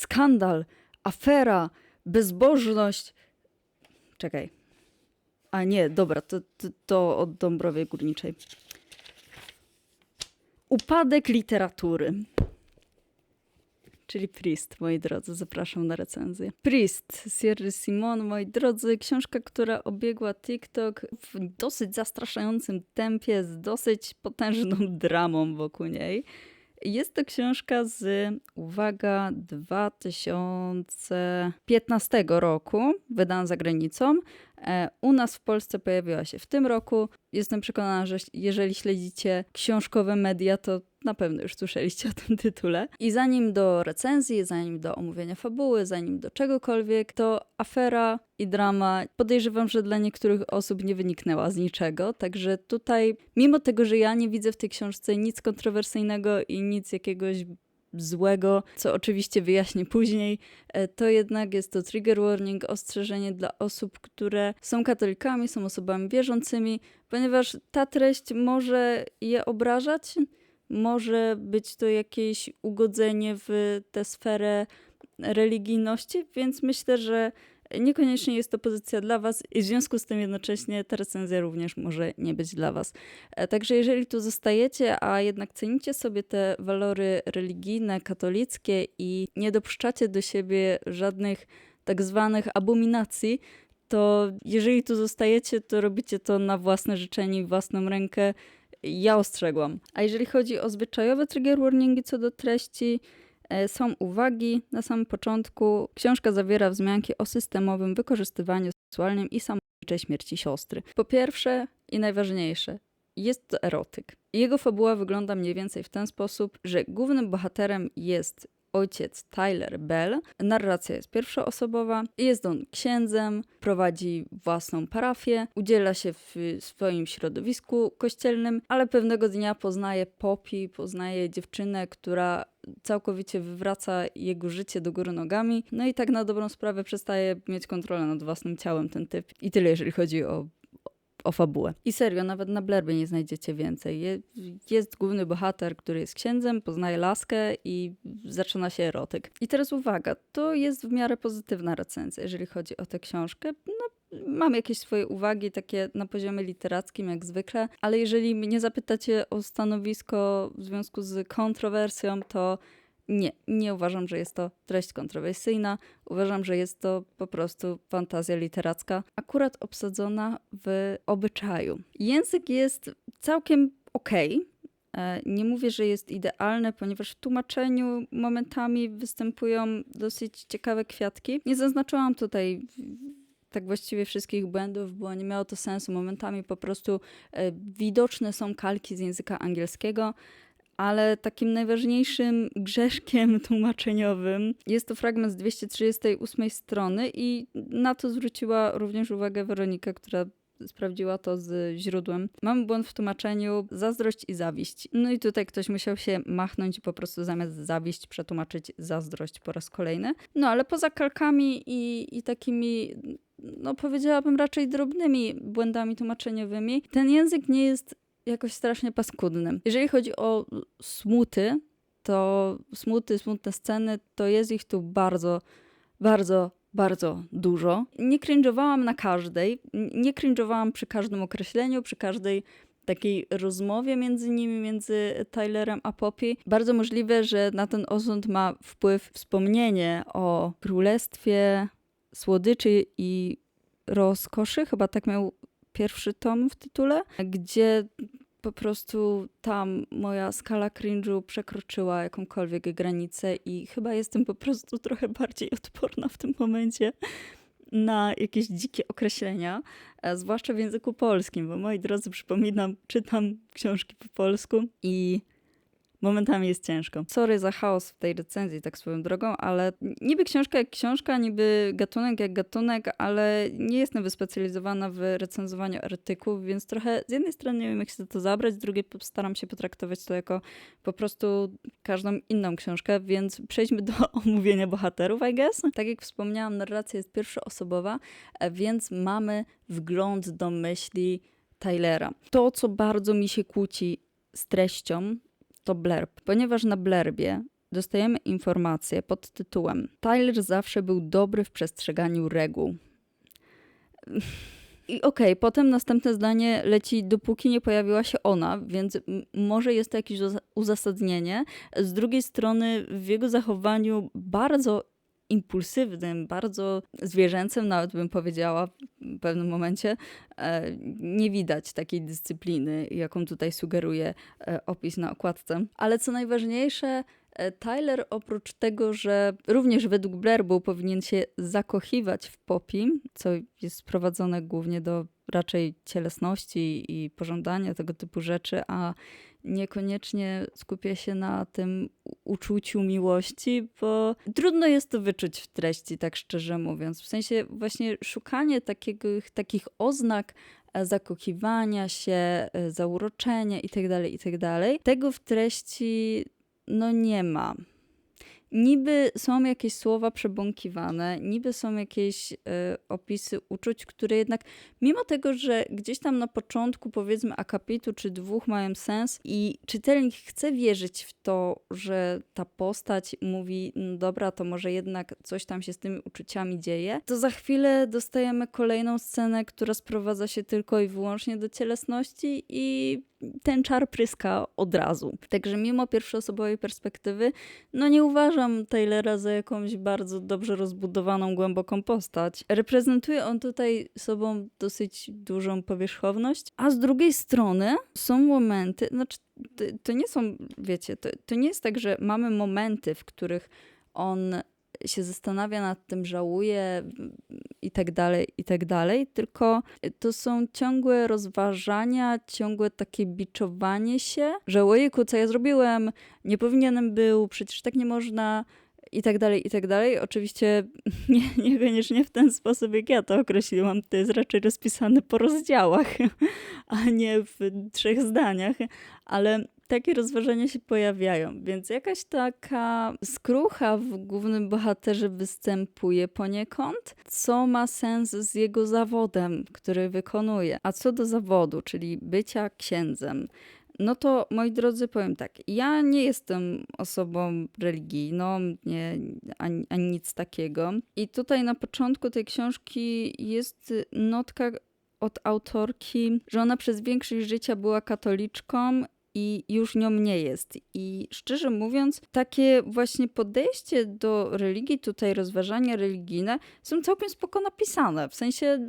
skandal, afera, bezbożność. Czekaj. A nie, dobra, to, to, to od Dąbrowie Górniczej. Upadek literatury. Czyli Priest, moi drodzy, zapraszam na recenzję. Priest, Sierry Simon, moi drodzy, książka, która obiegła TikTok w dosyć zastraszającym tempie, z dosyć potężną dramą wokół niej. Jest to książka z, uwaga, 2015 roku, wydana za granicą. E, U nas w Polsce pojawiła się w tym roku. Jestem przekonana, że jeżeli śledzicie książkowe media, to na pewno już słyszeliście o tym tytule. I zanim do recenzji, zanim do omówienia fabuły, zanim do czegokolwiek, to afera i drama podejrzewam, że dla niektórych osób nie wyniknęła z niczego. Także tutaj, mimo tego, że ja nie widzę w tej książce nic kontrowersyjnego i nic jakiegoś złego, co oczywiście wyjaśnię później, e, to jednak jest to trigger warning, ostrzeżenie dla osób, które są katolikami, są osobami wierzącymi, ponieważ ta treść może je obrażać, może być to jakieś ugodzenie w tę sferę religijności, więc myślę, że niekoniecznie jest to pozycja dla Was i w związku z tym jednocześnie ta recenzja również może nie być dla Was. E, Także jeżeli tu zostajecie, a jednak cenicie sobie te walory religijne, katolickie i nie dopuszczacie do siebie żadnych tak zwanych abominacji, to jeżeli tu zostajecie, to robicie to na własne życzenie i własną rękę. Ja ostrzegłam. A jeżeli chodzi o zwyczajowe trigger warningi co do treści, e, są uwagi na samym początku. Książka zawiera wzmianki o systemowym wykorzystywaniu seksualnym i samobójczej śmierci siostry. Po pierwsze i najważniejsze, jest to erotyk. Jego fabuła wygląda mniej więcej w ten sposób, że głównym bohaterem jest ojciec Tyler Bell. Narracja jest pierwszoosobowa. Jest on księdzem, prowadzi własną parafię, udziela się w swoim środowisku kościelnym, ale pewnego dnia poznaje Poppy, poznaje dziewczynę, która całkowicie wywraca jego życie do góry nogami. No i tak na dobrą sprawę przestaje mieć kontrolę nad własnym ciałem ten typ. I tyle, jeżeli chodzi o o fabułę. I serio, nawet na Blerbie nie znajdziecie więcej. Je, jest główny bohater, który jest księdzem, poznaje laskę i zaczyna się erotyk. I teraz uwaga, to jest w miarę pozytywna recenzja, jeżeli chodzi o tę książkę. No, mam jakieś swoje uwagi, takie na poziomie literackim, jak zwykle, ale jeżeli mnie zapytacie o stanowisko w związku z kontrowersją, to nie, nie uważam, że jest to treść kontrowersyjna. Uważam, że jest to po prostu fantazja literacka, akurat obsadzona w obyczaju. Język jest całkiem okej. E, Nie mówię, że jest idealny, ponieważ w tłumaczeniu momentami występują dosyć ciekawe kwiatki. Nie zaznaczyłam tutaj tak właściwie wszystkich błędów, bo nie miało to sensu. Momentami po prostu e, widoczne są kalki z języka angielskiego ale takim najważniejszym grzeszkiem tłumaczeniowym jest to fragment z 238 strony i na to zwróciła również uwagę Weronika, która sprawdziła to z źródłem. Mamy błąd w tłumaczeniu zazdrość i zawiść. No i tutaj ktoś musiał się machnąć i po prostu zamiast zawiść przetłumaczyć zazdrość po raz kolejny. No ale poza kalkami i, i takimi no powiedziałabym raczej drobnymi błędami tłumaczeniowymi, ten język nie jest jakoś strasznie paskudnym. Jeżeli chodzi o smuty, to smuty, smutne sceny, to jest ich tu bardzo, bardzo, bardzo dużo. Nie cringe'owałam na każdej, nie cringe'owałam przy każdym określeniu, przy każdej takiej rozmowie między nimi, między Tylerem a Poppy. Bardzo możliwe, że na ten osąd ma wpływ wspomnienie o królestwie słodyczy i rozkoszy, chyba tak miał pierwszy tom w tytule, gdzie po prostu tam moja skala cringe'u przekroczyła jakąkolwiek granicę i chyba jestem po prostu trochę bardziej odporna w tym momencie na jakieś dzikie określenia, e, zwłaszcza w języku polskim, bo moi drodzy, przypominam, czytam książki po polsku i Momentami jest ciężko. Sorry za chaos w tej recenzji, tak swoją drogą, ale niby książka jak książka, niby gatunek jak gatunek, ale nie jestem wyspecjalizowana w recenzowaniu artykułów, więc trochę z jednej strony nie wiem, jak się to zabrać, z drugiej staram się potraktować to jako po prostu każdą inną książkę, więc przejdźmy do omówienia bohaterów, I guess. Tak jak wspomniałam, narracja jest pierwszoosobowa, e, więc mamy wgląd do myśli Tylera. To, co bardzo mi się kłóci z treścią, to blerb, ponieważ na blerbie dostajemy informację pod tytułem Tyler zawsze był dobry w przestrzeganiu reguł. I okej, okay, potem następne zdanie leci, dopóki nie pojawiła się ona, więc może jest to jakieś uzasadnienie. Z drugiej strony, w jego zachowaniu bardzo impulsywnym, bardzo zwierzęcym, nawet bym powiedziała w pewnym momencie, e, nie widać takiej dyscypliny, jaką tutaj sugeruje e, opis na okładce. Ale co najważniejsze, e, Tyler oprócz tego, że również według Blair był powinien się zakochiwać w Poppy, co jest sprowadzone głównie do raczej cielesności i pożądania tego typu rzeczy, a niekoniecznie skupia się na tym uczuciu miłości, bo trudno jest to wyczuć w treści, tak szczerze mówiąc. W sensie właśnie szukanie takiego, takich oznak e, zakochiwania się, e, zauroczenia itd., tak itd. Tak tego w treści no nie ma niby są jakieś słowa przebąkiwane, niby są jakieś y, opisy uczuć, które jednak, mimo tego, że gdzieś tam na początku, powiedzmy, akapitu czy dwóch mają sens i czytelnik chce wierzyć w to, że ta postać mówi, no dobra, to może jednak coś tam się z tymi uczuciami dzieje, to za chwilę dostajemy kolejną scenę, która sprowadza się tylko i wyłącznie do cielesności i ten czar pryska od razu. Także mimo pierwszoosobowej perspektywy, no nie uważam Taylora za jakąś bardzo dobrze rozbudowaną, głęboką postać. Reprezentuje on tutaj sobą dosyć dużą powierzchowność, a z drugiej strony są momenty, znaczy to nie są, wiecie, to, to nie jest tak, że mamy momenty, w których on się zastanawia nad tym, żałuje i tak dalej, i tak dalej, tylko to są ciągłe rozważania, ciągłe takie biczowanie się, że ojejku, co ja zrobiłem, nie powinienem był, przecież tak nie można, i tak dalej, i tak dalej. Oczywiście nie, niekoniecznie w ten sposób, jak ja to określiłam. To jest raczej rozpisane po rozdziałach, a nie w trzech zdaniach, ale takie rozważania się pojawiają, więc jakaś taka skrucha w głównym bohaterze występuje poniekąd, co ma sens z jego zawodem, który wykonuje. A co do zawodu, czyli bycia księdzem, no to moi drodzy, powiem tak, ja nie jestem osobą religijną, nie, ani, ani nic takiego. I tutaj na początku tej książki jest notka od autorki, że ona przez większość życia była katoliczką i już nią nie jest. I szczerze mówiąc, takie właśnie podejście do religii, tutaj rozważania religijne są całkiem spoko napisane. W sensie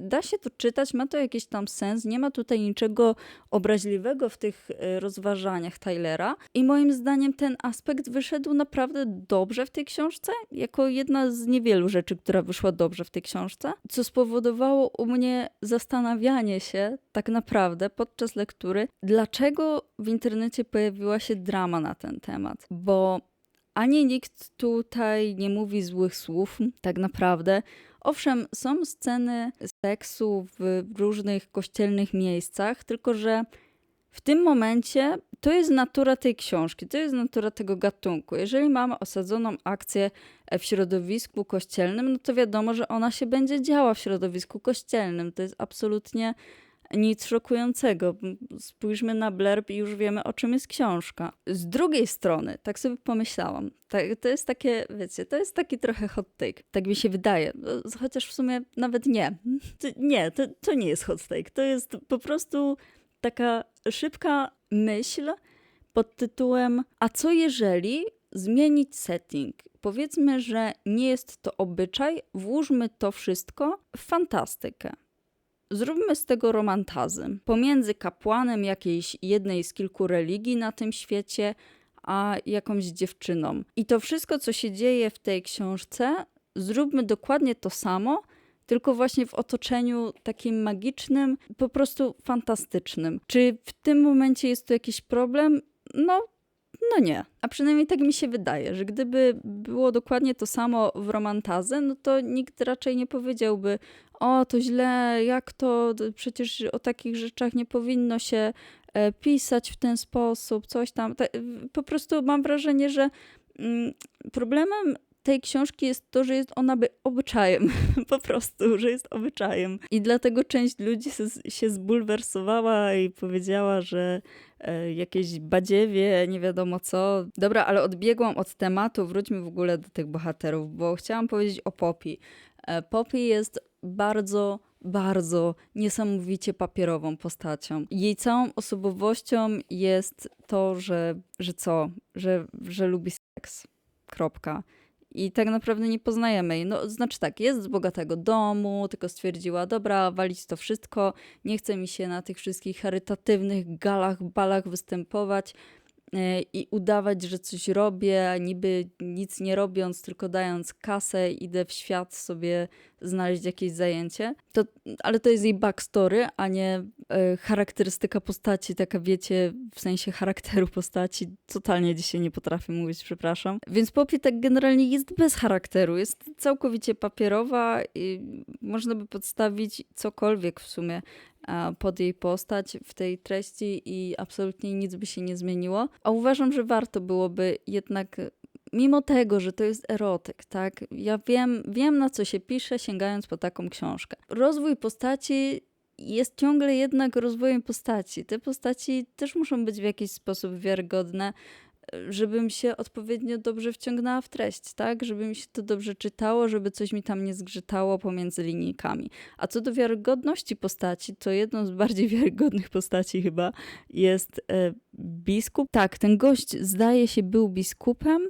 da się to czytać, ma to jakiś tam sens, nie ma tutaj niczego obraźliwego w tych e, rozważaniach Tylera i moim zdaniem ten aspekt wyszedł naprawdę dobrze w tej książce, jako jedna z niewielu rzeczy, która wyszła dobrze w tej książce, co spowodowało u mnie zastanawianie się tak naprawdę podczas lektury, dlaczego w internecie pojawiła się drama na ten temat, bo ani nikt tutaj nie mówi złych słów, tak naprawdę. Owszem, są sceny seksu w różnych kościelnych miejscach, tylko że w tym momencie to jest natura tej książki, to jest natura tego gatunku. Jeżeli mamy osadzoną akcję w środowisku kościelnym, no to wiadomo, że ona się będzie działa w środowisku kościelnym. To jest absolutnie nic szokującego. Spójrzmy na blerb i już wiemy, o czym jest książka. Z drugiej strony, tak sobie pomyślałam, tak, to jest takie, wiecie, to jest taki trochę hot take. Tak mi się wydaje. Chociaż w sumie nawet nie. Nie, to, to nie jest hot take. To jest po prostu taka szybka myśl pod tytułem a co jeżeli zmienić setting? Powiedzmy, że nie jest to obyczaj, włóżmy to wszystko w fantastykę. Zróbmy z tego romantazy pomiędzy kapłanem jakiejś jednej z kilku religii na tym świecie, a jakąś dziewczyną. I to wszystko, co się dzieje w tej książce, zróbmy dokładnie to samo, tylko właśnie w otoczeniu takim magicznym, po prostu fantastycznym. Czy w tym momencie jest tu jakiś problem? No, no nie. A przynajmniej tak mi się wydaje, że gdyby było dokładnie to samo w romantazę, no to nikt raczej nie powiedziałby, o to źle, jak to, przecież o takich rzeczach nie powinno się e, pisać w ten sposób, coś tam. Po prostu mam wrażenie, że mm, problemem tej książki jest to, że jest ona by obyczajem, po prostu, że jest obyczajem. I dlatego część ludzi się zbulwersowała i powiedziała, że e, jakieś badziewie, nie wiadomo co. Dobra, ale odbiegłam od tematu, wróćmy w ogóle do tych bohaterów, bo chciałam powiedzieć o Poppy. E, Poppy jest bardzo bardzo niesamowicie papierową postacią. Jej całą osobowością jest to, że, że co? Że, że lubi seks. Kropka. I tak naprawdę nie poznajemy jej. No, znaczy tak, jest z bogatego domu, tylko stwierdziła, dobra, walić to wszystko, nie chce mi się na tych wszystkich charytatywnych galach, balach występować, E, i udawać, że coś robię, niby nic nie robiąc, tylko dając kasę, idę w świat sobie znaleźć jakieś zajęcie. To, ale to jest jej backstory, a nie charakterystyka postaci, taka wiecie, w sensie charakteru postaci. Totalnie dzisiaj nie potrafię mówić, przepraszam. Więc Poppy tak generalnie jest bez charakteru, jest całkowicie papierowa i można by podstawić cokolwiek w sumie pod jej postać w tej treści i absolutnie nic by się nie zmieniło. A uważam, że warto byłoby jednak mimo tego, że to jest erotyk, tak? Ja wiem, wiem na co się pisze, sięgając po taką książkę. Rozwój postaci jest ciągle jednak rozwojem postaci. Te postaci też muszą być w jakiś sposób wiarygodne żebym się odpowiednio dobrze wciągnęła w treść, tak? Żeby mi się to dobrze czytało, żeby coś mi tam nie zgrzytało pomiędzy linijkami. A co do wiarygodności postaci, to jedną z bardziej wiarygodnych postaci chyba jest e, biskup. Tak, ten gość zdaje się był biskupem,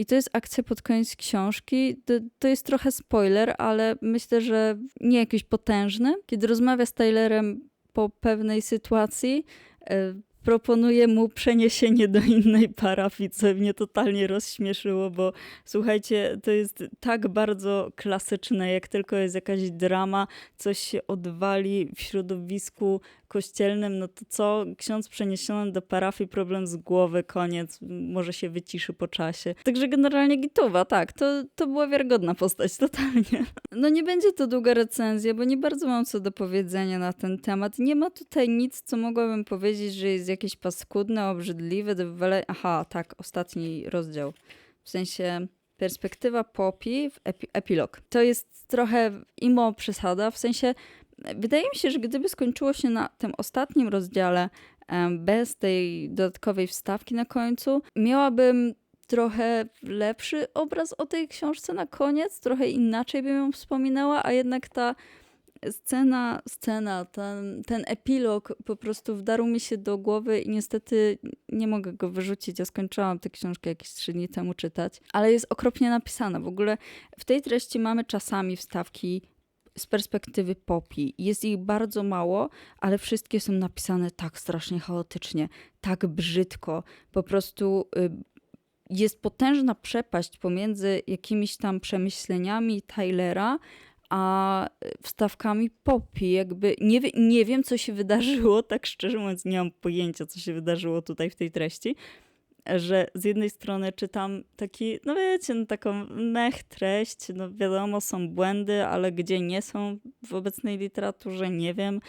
i to jest akcja pod koniec książki. To, to, jest trochę spoiler, ale myślę, że nie jakiś potężny. Kiedy rozmawia z Tylerem po pewnej sytuacji, e, proponuje mu przeniesienie do innej parafii, co mnie totalnie rozśmieszyło, bo słuchajcie, to jest tak bardzo klasyczne, jak tylko jest jakaś drama, coś się odwali w środowisku kościelnym, no to co? Ksiądz przeniesiony do parafii, problem z głowy, koniec, może się wyciszy po czasie. Także generalnie gituwa, tak, to, to była wiarygodna postać, totalnie. No nie będzie to długa recenzja, bo nie bardzo mam co do powiedzenia na ten temat. Nie ma tutaj nic, co mogłabym powiedzieć, że jest jakieś paskudne, obrzydliwe, wywalenia. Aha, tak, ostatni rozdział. W sensie perspektywa Poppy w epi epilog. To jest trochę imo przesada, w sensie wydaje mi się, że gdyby skończyło się na tym ostatnim rozdziale bez tej dodatkowej wstawki na końcu, miałabym trochę lepszy obraz o tej książce na koniec, trochę inaczej bym ją wspominała, a jednak ta scena, scena, ten, ten epilog po prostu wdarł mi się do głowy i niestety nie mogę go wyrzucić. Ja skończyłam tę książkę jakieś trzy dni temu czytać, ale jest okropnie napisana. W ogóle w tej treści mamy czasami wstawki z perspektywy Poppy. Jest ich bardzo mało, ale wszystkie są napisane tak strasznie chaotycznie, tak brzydko. Po prostu y, jest potężna przepaść pomiędzy jakimiś tam przemyśleniami Tylera, a wstawkami Poppy. Jakby nie, nie wiem, co się wydarzyło, tak szczerze mówiąc, nie mam pojęcia, co się wydarzyło tutaj w tej treści że z jednej strony czytam taki, no wiecie, no taką mech treść, no wiadomo, są błędy, ale gdzie nie są w obecnej literaturze, nie wiem,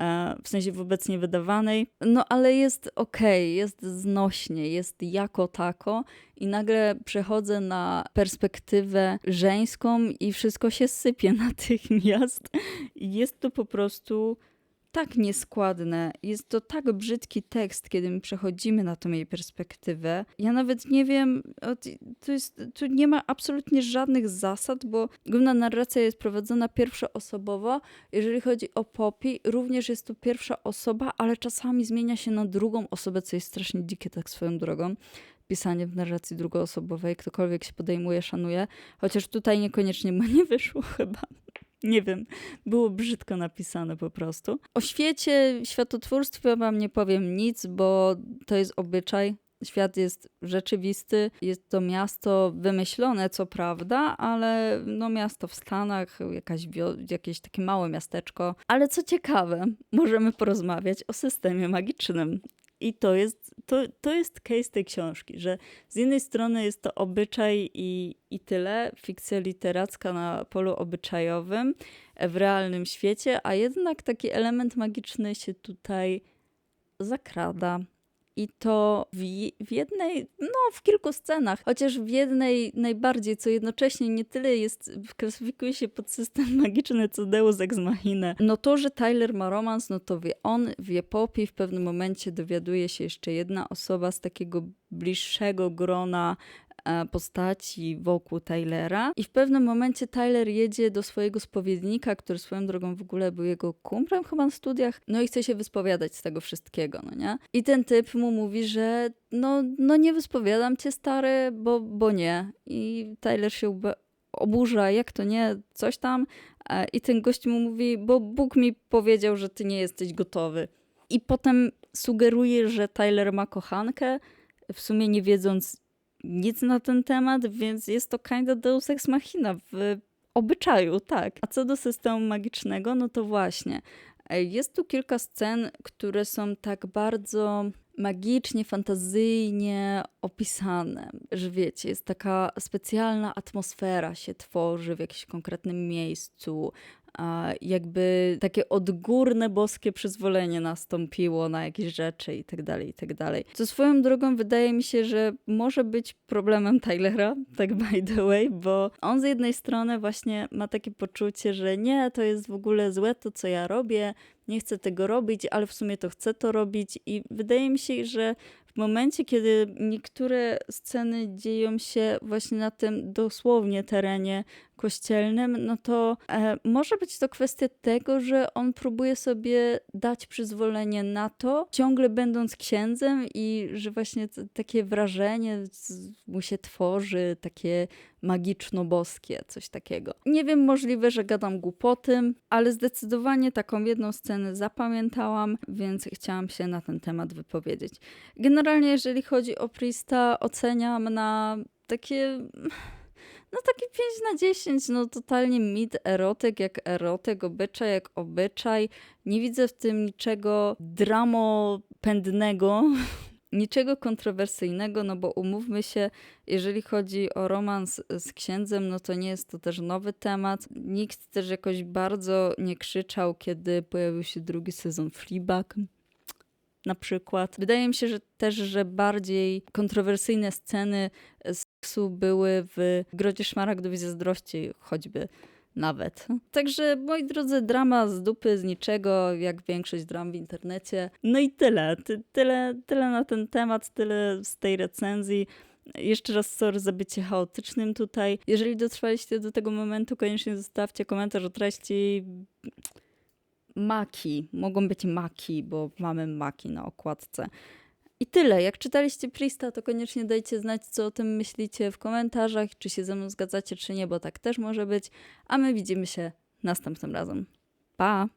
e, w sensie w obecnie wydawanej, no ale jest okej, okay, jest znośnie, jest jako tako i nagle przechodzę na perspektywę żeńską i wszystko się sypie natychmiast. Jest to po prostu tak nieskładne, jest to tak brzydki tekst, kiedy my przechodzimy na tą jej perspektywę. Ja nawet nie wiem, to jest, tu nie ma absolutnie żadnych zasad, bo główna narracja jest prowadzona pierwszoosobowo. Jeżeli chodzi o Poppy, również jest to pierwsza osoba, ale czasami zmienia się na drugą osobę, co jest strasznie dzikie tak swoją drogą pisanie w narracji drugoosobowej. Ktokolwiek się podejmuje, szanuje. Chociaż tutaj niekoniecznie mu nie wyszło chyba nie wiem, było brzydko napisane po prostu. O świecie, światotwórstwie wam nie powiem nic, bo to jest obyczaj. Świat jest rzeczywisty, jest to miasto wymyślone, co prawda, ale no miasto w Stanach, jakaś jakieś takie małe miasteczko. Ale co ciekawe, możemy porozmawiać o systemie magicznym. I to jest, to, to jest case tej książki, że z jednej strony jest to obyczaj i, i tyle, fikcja literacka na polu obyczajowym w realnym świecie, a jednak taki element magiczny się tutaj zakrada. I to w, w jednej, no w kilku scenach, chociaż w jednej najbardziej, co jednocześnie nie tyle jest, klasyfikuje się pod system magiczny, co Deus Ex Machina. No to, że Tyler ma romans, no to wie on, wie Poppy, w pewnym momencie dowiaduje się jeszcze jedna osoba z takiego bliższego grona postaci wokół Tylera i w pewnym momencie Tyler jedzie do swojego spowiednika, który swoją drogą w ogóle był jego kumplem chyba na studiach, no i chce się wyspowiadać z tego wszystkiego, no nie? I ten typ mu mówi, że no, no nie wyspowiadam cię stary, bo, bo nie. I Tyler się oburza, jak to nie, coś tam E, i ten gość mu mówi, bo Bóg mi powiedział, że ty nie jesteś gotowy. I potem sugeruje, że Tyler ma kochankę, w sumie nie wiedząc nic na ten temat, więc jest to kinda deus ex machina w obyczaju, tak. A co do systemu magicznego, no to właśnie. e, Jest tu kilka scen, które są tak bardzo magicznie, fantazyjnie opisane, że wiecie, jest taka specjalna atmosfera się tworzy w jakimś konkretnym miejscu, a jakby takie odgórne boskie przyzwolenie nastąpiło na jakieś rzeczy i tak dalej, i tak dalej. Co swoją drogą wydaje mi się, że może być problemem Tylera, tak by the way, bo on z jednej strony właśnie ma takie poczucie, że nie, to jest w ogóle złe to, co ja robię, nie chcę tego robić, ale w sumie to chcę to robić i wydaje mi się, że w momencie, kiedy niektóre sceny dzieją się właśnie na tym dosłownie terenie kościelnym, no to e, może być to kwestia tego, że on próbuje sobie dać przyzwolenie na to, ciągle będąc księdzem i że właśnie takie wrażenie mu się tworzy, takie magiczno-boskie, coś takiego. Nie wiem, możliwe, że gadam głupoty, ale zdecydowanie taką jedną scenę zapamiętałam, więc chciałam się na ten temat wypowiedzieć. Generalnie, jeżeli chodzi o Priesta, oceniam na takie. No takie 5 na 10, no totalnie mit erotyk jak erotyk, obyczaj jak obyczaj. Nie widzę w tym niczego dramopędnego, niczego kontrowersyjnego, no bo umówmy się, jeżeli chodzi o romans z księdzem, no to nie jest to też nowy temat. Nikt też jakoś bardzo nie krzyczał, kiedy pojawił się drugi sezon Fleabag na przykład. Wydaje mi się, że też, że bardziej kontrowersyjne sceny seksu były w Grodzie Szmaragdów i Zazdrości choćby nawet. Także, moi drodzy, drama z dupy, z niczego, jak większość dram w internecie. No i tyle. Ty, tyle, tyle na ten temat, tyle z tej recenzji. Jeszcze raz sorry za bycie chaotycznym tutaj. Jeżeli dotrwaliście do tego momentu, koniecznie zostawcie komentarz o treści maki. Mogą być maki, bo mamy maki na okładce. I tyle. Jak czytaliście Priesta, to koniecznie dajcie znać, co o tym myślicie w komentarzach, czy się ze mną zgadzacie, czy nie, bo tak też może być. A my widzimy się następnym razem. Pa!